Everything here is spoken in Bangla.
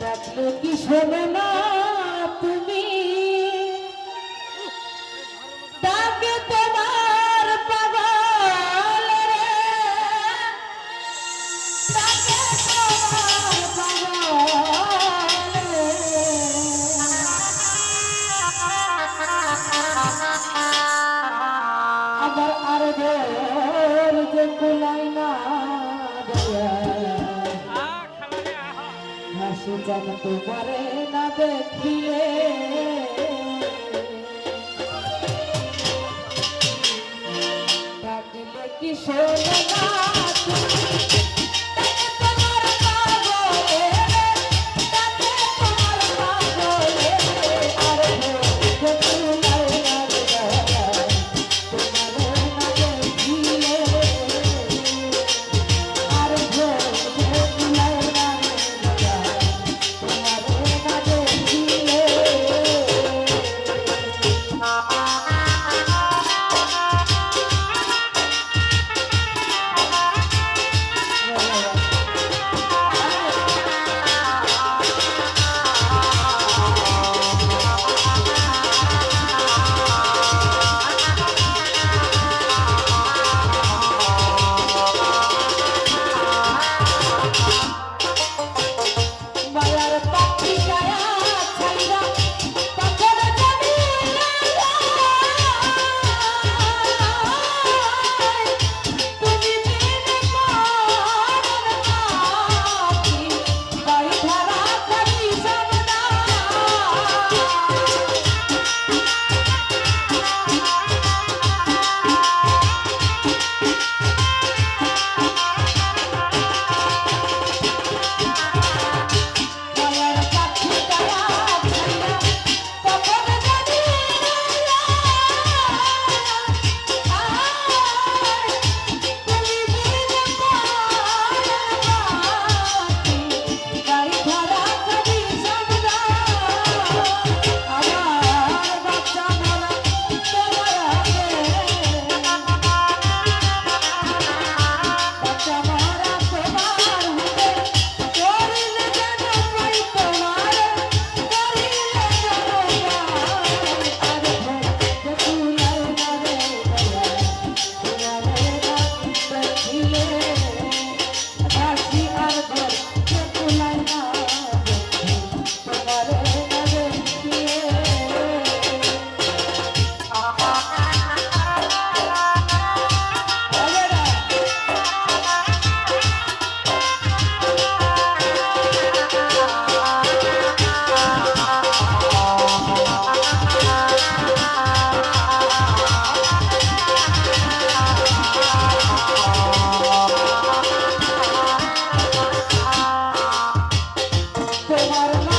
ডাকলে কি শোনে না তুমি? ডাকে তোমার পাগল রে। ডাকে তোমার পাগল রে। আবার আর যে কুলাই না হাসি যেন তোমারে না দেখিলে। ডাকলে কি শোনে Marla.